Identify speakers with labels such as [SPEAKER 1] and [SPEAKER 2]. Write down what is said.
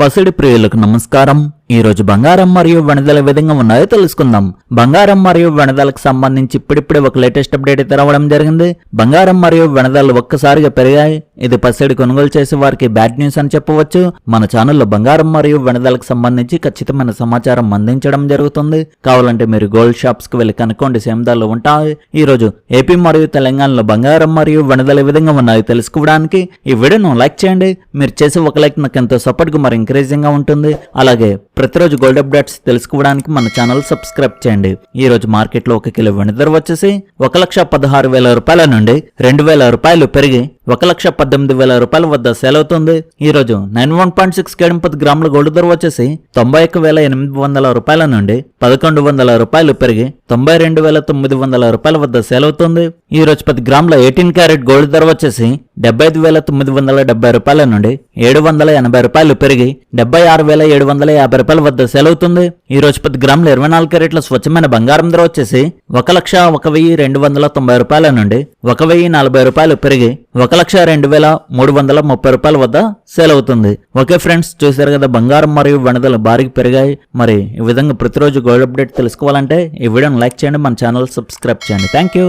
[SPEAKER 1] పసిడి ప్రియులకు నమస్కారం. ఈ రోజు బంగారం మరియు వెనదల విధంగా ఉన్నాయో తెలుసుకుందాం. బంగారం మరియు వెనదలకు సంబంధించి ఇప్పుడిప్పుడే ఒక లేటెస్ట్ అప్డేట్ అయితే రావడం జరిగింది. బంగారం మరియు వెనదలు ఒక్కసారిగా పెరిగాయి. ఇది పసిడి కొనుగోలు చేసే వారికి బ్యాడ్ న్యూస్ అని చెప్పవచ్చు. మన ఛానల్లో బంగారం మరియు వెనదలకు సంబంధించి ఖచ్చితమైన సమాచారం అందించడం జరుగుతుంది. కావాలంటే మీరు గోల్డ్ షాప్స్కి వెళ్ళి కనుక్కోండి. సేమదాలు ఉంటాయి. ఈ రోజు ఏపీ మరియు తెలంగాణలో బంగారం మరియు వెనదల విధంగా ఉన్నాయో తెలుసుకోవడానికి ఈ వీడియోను లైక్ చేయండి. మీరు చేసే ఒక లైక్ నాకు ఎంతో సపోర్ట్గా మరి ఎంకరేజింగ్గా ఉంటుంది. అలాగే ప్రతిరోజు గోల్డ్ అప్డేట్స్ తెలుసుకోవడానికి మన ఛానల్ సబ్స్క్రైబ్ చేయండి. ఈ రోజు మార్కెట్లో ఒక కిలో వెనుదర వచ్చేసి ఒక లక్ష పదహారు వేల రూపాయల నుండి రెండు వేల రూపాయలు పెరిగి ఒక లక్ష పద్దెనిమిది వేల రూపాయల వద్ద సేల్ అవుతుంది ఈ రోజు నైన్ వన్ పాయింట్ సిక్స్ పది గ్రాముల గోల్డ్ ధర వచ్చేసి తొంభై ఒక్క వేల ఎనిమిది వందల రూపాయల నుండి పదకొండు వందల రూపాయలు పెరిగి తొంభై రెండు వేల తొమ్మిది వందల రూపాయల వద్ద సేల్ అవుతుంది ఈ రోజు పది గ్రాముల ఎయిటీన్ క్యారెట్ గోల్డ్ ధర వచ్చేసి డెబ్బై ఐదు వేల తొమ్మిది వందల డెబ్బై రూపాయల నుండి ఏడు వందల ఎనభై రూపాయలు పెరిగి డెబ్బై ఆరు వేల ఏడు వందల యాభై రూపాయల వద్ద సేల్ అవుతుంది ఈ రోజు పది గ్రాముల ఇరవై నాలుగు క్యారెట్ల స్వచ్ఛమైన బంగారం ధర వచ్చేసి ఒక లక్ష ఒక వెయ్యి రెండు వందల తొంభై రూపాయల నుండి ఒక వెయ్యి నలభై రూపాయలు పెరిగి ఒక లక్ష రెండు వేల మూడు వందల ముప్పై రూపాయల వద్ద సేల్ అవుతుంది. ఓకే ఫ్రెండ్స్ చూశారు కదా బంగారం మరియు వెనదలు భారీగా పెరిగాయి. మరి ఈ విధంగా ప్రతిరోజు గోల్డ్ అప్డేట్ తెలుసుకోవాలంటే ఈ వీడియోను లైక్ చేయండి మన ఛానల్ సబ్స్క్రైబ్ చేయండి. Thank you